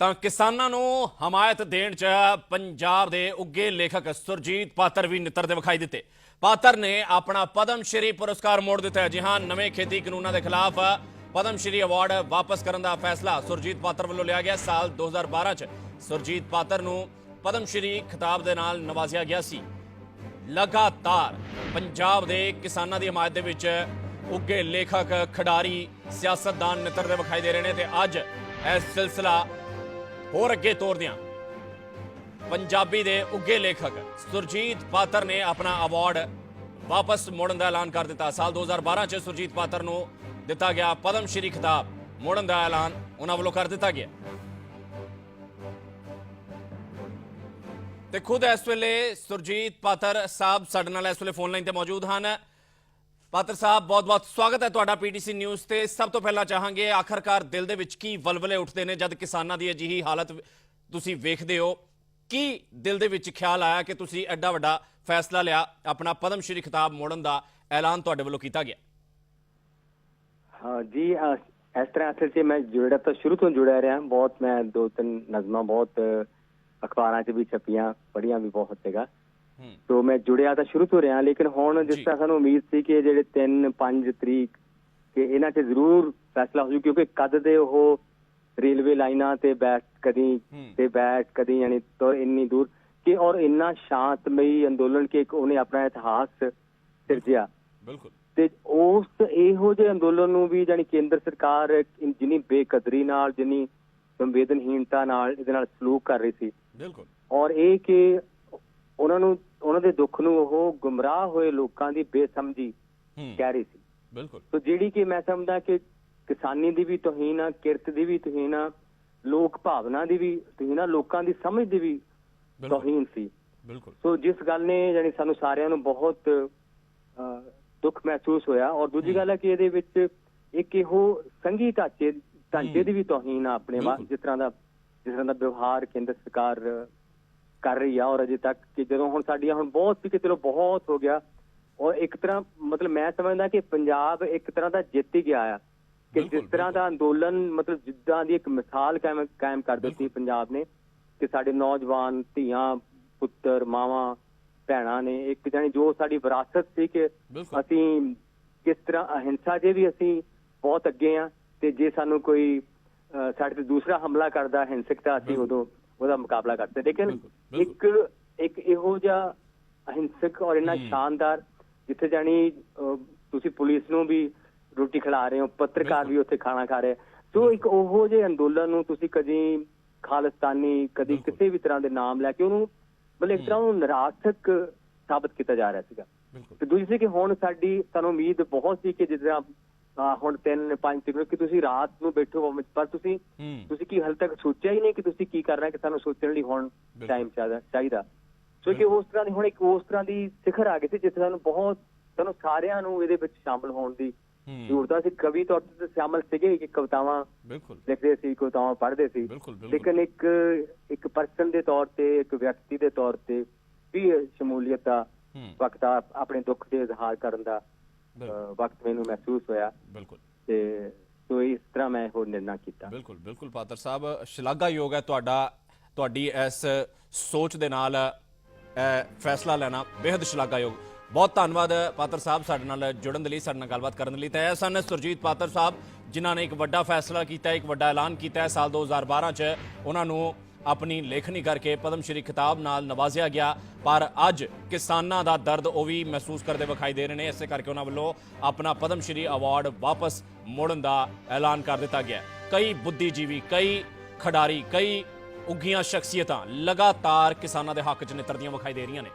ਤਾਂ ਕਿਸਾਨਾਂ ਨੂੰ ਹਮਾਇਤ ਦੇਣ 'ਚ ਪੰਜਾਬ ਦੇ ਉੱਗੇ ਲੇਖਕ ਸੁਰਜੀਤ ਪਾਤਰ ਵੀ ਨਿੱਤਰਦੇ ਵਿਖਾਈ ਦਿੱਤੇ। ਪਾਤਰ ਨੇ ਆਪਣਾ ਪਦਮ ਸ਼੍ਰੀ ਪੁਰਸਕਾਰ ਮੋੜ ਦਿੱਤਾ ਹੈ। ਜੀ ਹਾਂ, ਨਵੇਂ ਖੇਤੀ ਕਾਨੂੰਨਾਂ ਦੇ ਖਿਲਾਫ ਪਦਮ ਸ਼੍ਰੀ ਅਵਾਰਡ ਵਾਪਸ ਕਰਨ ਦਾ ਫੈਸਲਾ ਸੁਰਜੀਤ ਪਾਤਰ ਵੱਲੋਂ ਲਿਆ ਗਿਆ। ਸਾਲ 2012 'ਚ ਸੁਰਜੀਤ ਪਾਤਰ ਨੂੰ ਪਦਮ ਸ਼੍ਰੀ ਖਿਤਾਬ ਦੇ ਨਾਲ ਨਵਾਜ਼ਿਆ ਗਿਆ ਸੀ। ਲਗਾਤਾਰ ਪੰਜਾਬ ਦੇ ਕਿਸਾਨਾਂ ਦੀ ਹਮਾਇਤ ਦੇ ਵਿੱਚ ਉੱਗੇ ਲੇਖਕ, ਖਿਡਾਰੀ, ਸਿਆਸਤਦਾਨ ਨਿੱਤਰਦੇ ਵਿਖਾਈ ਦੇ ਰਹੇ ਨੇ ਤੇ ਅੱਜ ਇਹ ਸਿਲਸਿਲਾ ਹੋਰ ਅੱਗੇ ਤੋਰਦਿਆਂ ਪੰਜਾਬੀ ਦੇ ਉੱਗੇ ਲੇਖਕ ਸੁਰਜੀਤ ਪਾਤਰ ਨੇ ਆਪਣਾ ਅਵਾਰਡ ਵਾਪਸ ਮੋੜਨ ਦਾ ਐਲਾਨ ਕਰ ਦਿੱਤਾ। ਸਾਲ 2012 ਚ ਸੁਰਜੀਤ ਪਾਤਰ ਨੂੰ ਦਿੱਤਾ ਗਿਆ ਪਦਮ ਸ਼੍ਰੀ ਖਿਤਾਬ। ਮੋੜਨ ਦਾ ਐਲਾਨ ਉਹਨਾਂ ਵੱਲੋਂ ਕਰ ਦਿੱਤਾ ਗਿਆ। ਤੇ ਖੁਦ ਇਸ ਵੇਲੇ ਸੁਰਜੀਤ ਪਾਤਰ ਸਾਹਿਬ ਸਾਡੇ ਨਾਲ ਇਸ ਵੇਲੇ ਫੋਨ ਲਾਈਨ ਤੇ ਮੌਜੂਦ ਹਨ। ਪਾਤਰ ਸਾਹਿਬ, ਬਹੁਤ-ਬਹੁਤ ਸਵਾਗਤ ਹੈ ਤੁਹਾਡਾ ਪੀਟੀਸੀ ਨਿਊਜ਼ ਤੇ। ਸਭ ਤੋਂ ਪਹਿਲਾਂ ਚਾਹਾਂਗੇ ਆਖਰਕਾਰ ਦਿਲ ਦੇ ਵਿੱਚ ਕੀ ਵਲਵਲੇ ਉੱਠਦੇ ਨੇ ਜਦ ਕਿਸਾਨਾਂ ਦੀ ਅਜਿਹੀ ਹਾਲਤ ਤੁਸੀਂ ਵੇਖਦੇ ਹੋ। ਕੀ ਦਿਲ ਦੇ ਵਿੱਚ ਖਿਆਲ ਆਇਆ ਕਿ ਤੁਸੀਂ ਐਡਾ ਵੱਡਾ ਫੈਸਲਾ ਲਿਆ, ਆਪਣਾ ਪਦਮ ਸ਼੍ਰੀ ਖਿਤਾਬ ਮੋੜਨ ਦਾ ਐਲਾਨ ਤੁਹਾਡੇ ਵੱਲੋਂ ਕੀਤਾ ਗਿਆ? ਹਾਂ ਜੀ ਇਸ ਤਰ੍ਹਾਂ ਅਸਲ 'ਚ ਮੈਂ ਜੁੜਿਆ ਤਾਂ ਸ਼ੁਰੂ ਤੋਂ ਜੁੜਿਆ ਰਿਹਾ, ਬਹੁਤ ਮੈਂ ਦੋ ਤਿੰਨ ਨਜ਼ਮਾਂ ਬਹੁਤ ਅਖਬਾਰਾਂ 'ਚ ਵੀ ਛਪੀਆਂ, ਪੜ੍ਹੀਆਂ ਵੀ ਬਹੁਤ ਹੈਗਾ। ਤੋਂ ਮੈਂ ਜੁੜਿਆ ਤਾਂ ਸ਼ੁਰੂ ਤੋਂ ਰਿਹਾ ਲੇਕਿਨ ਹੁਣ। ਜਿਸ ਤਰ੍ਹਾਂ ਸਾਨੂੰ ਉਮੀਦ ਸੀ ਕਿ ਜਿਹੜੇ 3 5 ਤਰੀਕ ਕਿ ਇਹਨਾਂ 'ਚ ਜ਼ਰੂਰ ਫੈਸਲਾ ਹੋ ਜੂ ਕਿਉਂਕਿ ਕਦ ਦੇ ਉਹ ਰੇਲਵੇ ਲਾਈਨਾਂ ਤੇ ਬੈਠ ਕਦੀ। ਤੇ ਬੈਠ ਕਦੀ ਯਾਨੀ ਤੋਂ ਇੰਨੀ ਦੂਰ ਕਿ ਔਰ ਇੰਨਾ ਸ਼ਾਂਤਮਈ ਅੰਦੋਲਨ ਕਿ ਇੱਕ ਉਹਨੇ ਆਪਣਾ ਇਤਿਹਾਸ ਸਿਰਜਿਆ। ਬਿਲਕੁਲ। ਤੇ ਉਸ ਇਹੋ ਜਿਹੇ ਅੰਦੋਲਨ ਨੂੰ ਵੀ ਜਾਨੀ ਕੇਂਦਰ ਸਰਕਾਰ ਜਿੰਨੀ ਬੇਕਦਰੀ ਨਾਲ ਜਿੰਨੀ ਸੰਵੇਦਨਹੀਨਤਾ ਨਾਲ ਇਹਦੇ ਨਾਲ ਸਲੂਕ ਕਰ ਰਹੀ ਸੀ। ਬਿਲਕੁਲ। ਔਰ ਇਹ ਕਿ ਉਹਨਾਂ ਨੂੰ ਉਹਨਾਂ ਦੇ ਦੁੱਖ ਨੂੰ ਉਹ ਗੁੰਮਰਾਹ ਹੋਏ ਲੋਕਾਂ ਦੀ ਬੇਸਮਝੀ ਕਹਿ ਰਹੀ ਸੀ। ਬਿਲਕੁਲ। ਸੋ ਜਿਹੜੀ ਕਿ ਮੈਂ ਸਮਝਦਾ ਕਿ ਕਿਸਾਨੀ ਦੀ ਵੀ ਤੋਹੀਨ ਆ ਕਿਰਤ ਦੀ ਵੀ ਤੋਹੀਨ ਆ ਲੋਕ ਭਾਵਨਾ ਦੀ ਵੀ ਤੋਹੀਨ ਆ ਲੋਕਾਂ ਦੀ ਸਮਝ ਦੀ ਵੀ ਤੋਹੀਨ ਸੀ। ਬਿਲਕੁਲ। ਸੋ ਜਿਸ ਗੱਲ ਨੇ ਜਾਨੀ ਸਾਨੂੰ ਸਾਰਿਆਂ ਨੂੰ ਬਹੁਤ ਦੁੱਖ ਮਹਿਸੂਸ ਹੋਇਆ ਔਰ ਦੂਜੀ ਗੱਲ ਹੈ ਕਿ ਇਹਦੇ ਵਿੱਚ ਇੱਕ ਇਹੋ ਸੰਘੀ ਢਾਂਚੇ ਢਾਂਚੇ ਦੀ ਵੀ ਤੋਹੀਨ ਆ ਆਪਣੇ ਵਾ- ਬਿਲਕੁਲ। ਜਿਸ ਤਰ੍ਹਾਂ ਦਾ ਜਿਸ ਤਰ੍ਹਾਂ ਦਾ ਵਿਵਹਾਰ ਕੇਂਦਰ ਸਰਕਾਰ ਕਰ ਰਹੀ ਆ ਔਰ ਅਜੇ ਤੱਕ ਕਿ ਜਦੋਂ ਹੁਣ ਸਾਡੀਆਂ ਹੁਣ ਬਹੁਤ ਸੀ ਕਿ ਚਲੋ ਬਹੁਤ ਹੋ ਗਿਆ। ਔਰ ਇੱਕ ਤਰ੍ਹਾਂ ਮਤਲਬ ਮੈਂ ਸਮਝਦਾ ਕਿ ਪੰਜਾਬ ਇੱਕ ਤਰ੍ਹਾਂ ਦਾ ਜਿੱਤ ਹੀ ਗਿਆ ਆ। ਕਿ ਜਿਸ ਤਰ੍ਹਾਂ ਦਾ ਅੰਦੋਲਨ ਮਤਲਬ ਜਿੱਦਾਂ ਦੀ ਇੱਕ ਮਿਸਾਲ ਕਾਇਮ ਕਾਇਮ ਕਰ ਦਿੱਤੀ ਪੰਜਾਬ ਨੇ ਕਿ ਸਾਡੇ ਨੌਜਵਾਨ ਧੀਆਂ ਪੁੱਤਰ ਮਾਵਾਂ ਭੈਣਾਂ ਨੇ ਇੱਕ ਜਾਨੀ ਜੋ ਸਾਡੀ ਵਿਰਾਸਤ ਸੀ ਕਿ ਅਸੀਂ ਕਿਸ ਤਰ੍ਹਾਂ ਅਹਿੰਸਾ ਜੇ ਵੀ ਅਸੀਂ ਬਹੁਤ ਅੱਗੇ ਆ ਤੇ ਜੇ ਸਾਨੂੰ ਕੋਈ ਸਾਡੇ ਤੇ ਦੂਸਰਾ ਹਮਲਾ ਕਰਦਾ ਹਿੰਸਕਤਾ ਅਸੀਂ ਬਿਲਕੁਲ। ਉਦੋਂ ਉਹਦਾ ਮੁਕਾਬਲਾ ਕਰਦੇ। ਲੇਕਿਨ ਇੱਕ ਇੱਕ ਇਹੋ ਜਿਹਾ ਅਹਿੰਸਕ ਔਰ ਇੰਨਾ ਹੂੰ। ਸ਼ਾਨਦਾਰ ਜਿੱਥੇ ਜਾਨੀ ਤੁਸੀਂ ਪੁਲਿਸ ਨੂੰ ਵੀ ਰੋਟੀ ਖਿਲਾ ਰਹੇ ਹੋ ਪੱਤਰਕਾਰ। ਵੀ ਉੱਥੇ ਖਾਣਾ ਖਾ ਰਹੇ ਸੋ ਇੱਕ ਉਹੋ ਜਿਹੇ ਅੰਦੋਲਨ ਨੂੰ ਤੁਸੀਂ ਕਦੀ ਖਾਲਿਸਤਾਨੀ ਕਦੀ। ਕਿਸੇ ਵੀ ਤਰ੍ਹਾਂ ਦੇ ਨਾਮ ਲੈ ਕੇ ਉਹਨੂੰ ਮਤਲਬ ਇੱਕ ਤਰ੍ਹਾਂ ਉਹਨੂੰ ਨਿਰਾਰਥਕ ਸਾਬਤ ਕੀਤਾ ਜਾ ਰਿਹਾ ਸੀਗਾ ਤੇ ਦੂਜੀ ਸੀ ਕਿ ਹੁਣ ਸਾਡੀ ਸਾਨੂੰ ਉਮੀਦ ਬਹੁਤ ਸੀ ਕਿ ਜਿਸ ਤਰ੍ਹਾਂ ਹੁਣ 3 5 ਤਰੀਕ ਨੂੰ ਕਿ ਤੁਸੀਂ ਰਾਤ ਨੂੰ ਬੈਠੋ ਪਰ ਤੁਸੀਂ ਤੁਸੀਂ ਕੀ ਹਾਲੇ ਤੱਕ ਸੋਚਿਆ ਹੀ ਨਹੀਂ ਕਿ ਤੁਸੀਂ ਕੀ ਕਰਨਾ ਕਿ ਸਾਨੂੰ ਸੋਚਣ ਲਈ ਹੁਣ। ਟਾਈਮ ਚਾਹੀਦਾ ਚਾਹੀਦਾ। ਸੋ ਕਿ। ਉਸ ਤਰ੍ਹਾਂ ਦੀ ਹੁਣ ਇੱਕ ਉਸ ਤਰ੍ਹਾਂ ਦੀ ਸਿਖਰ ਆ ਗਈ ਸੀ ਜਿੱਥੇ ਸਾਨੂੰ ਬਹੁਤ ਸਾਨੂੰ ਸਾਰਿਆਂ ਨੂੰ ਇਹਦੇ ਵਿੱਚ ਸ਼ਾਮਲ ਹੋਣ ਦੀ ਜ਼ਰੂਰਤ ਸੀ ਕਵੀ ਤੌਰ ਤੇ ਸ਼ਾਮਲ ਸੀਗੇ ਕਿ ਕਵਿਤਾਵਾਂ ਬਿਲਕੁਲ। ਲਿਖਦੇ ਸੀ ਕਵਿਤਾਵਾਂ ਪੜ੍ਹਦੇ ਸੀ। ਲੇਕਿਨ ਇੱਕ ਇੱਕ ਪਰਸਨ ਦੇ ਤੌਰ ਤੇ ਇੱਕ ਵਿਅਕਤੀ ਦੇ ਤੌਰ ਤੇ ਵੀ ਸ਼ਮੂਲੀਅਤ ਦਾ ਵਕਤ ਆਪਣੇ ਦੁੱਖ ਦੇ ਇਜ਼ਹਾਰ ਕਰਨ ਦਾ। ਵਕਤ ਮੈਨੂੰ ਮਹਿਸੂਸ ਹੋਇਆ ਬਿਲਕੁਲ। ਤੇ ਸੋ ਇਸ ਤਰ੍ਹਾਂ ਮੈਂ ਉਹ ਨਿਰਣਾ ਕੀਤਾ। ਬਿਲਕੁਲ ਬਿਲਕੁਲ ਪਾਤਰ ਸਾਹਿਬ ਸ਼ਲਾਘਾਯੋਗ ਹੈ ਤੁਹਾਡਾ ਤੁਹਾਡੀ ਇਸ ਸੋਚ ਦੇ ਨਾਲ ਫੈਸਲਾ ਲੈਣਾ ਬੇहद ਸ਼ਲਾਘਾਯੋਗ। ਬਹੁਤ ਧੰਨਵਾਦ ਪਾਤਰ ਸਾਹਿਬ ਸਾਡੇ ਨਾਲ ਜੁੜਨ ਦੇ ਲਈ ਸਾਡੇ ਨਾਲ ਗੱਲਬਾਤ ਕਰਨ ਦੇ ਲਈ। ਤਾਂ ਸਨ ਸੁਰਜੀਤ ਪਾਤਰ ਸਾਹਿਬ ਜਿਨ੍ਹਾਂ ਨੇ ਇੱਕ ਵੱਡਾ ਫੈਸਲਾ ਕੀਤਾ ਇੱਕ ਵੱਡਾ ਐਲਾਨ ਕੀਤਾ ਹੈ ਸਾਲ 2012 ਚ। ਉਹਨਾਂ ਨੂੰ ਆਪਣੀ ਲੇਖਣੀ ਕਰਕੇ ਪਦਮ ਸ਼੍ਰੀ ਖਿਤਾਬ ਨਾਲ ਨਵਾਜ਼ਿਆ ਗਿਆ। ਪਰ ਅੱਜ ਕਿਸਾਨਾਂ ਦਾ ਦਰਦ ਉਹ ਵੀ ਮਹਿਸੂਸ ਕਰਦੇ ਵਿਖਾਈ ਦੇ ਰਹੇ ਨੇ। ਇਸੇ ਕਰਕੇ ਉਹਨਾਂ ਵੱਲੋਂ ਆਪਣਾ ਪਦਮ ਸ਼੍ਰੀ ਅਵਾਰਡ ਵਾਪਸ ਮੋੜਨ ਦਾ ਐਲਾਨ ਕਰ ਦਿੱਤਾ ਗਿਆ। ਕਈ ਬੁੱਧੀਜੀਵੀ, ਕਈ ਖਿਡਾਰੀ, ਕਈ ਉੱਘੀਆਂ ਸ਼ਖਸੀਅਤਾਂ ਲਗਾਤਾਰ ਕਿਸਾਨਾਂ ਦੇ ਹੱਕ 'ਚ ਨਿੱਤਰਦੀਆਂ ਵਿਖਾਈ ਦੇ ਰਹੀਆਂ ਨੇ।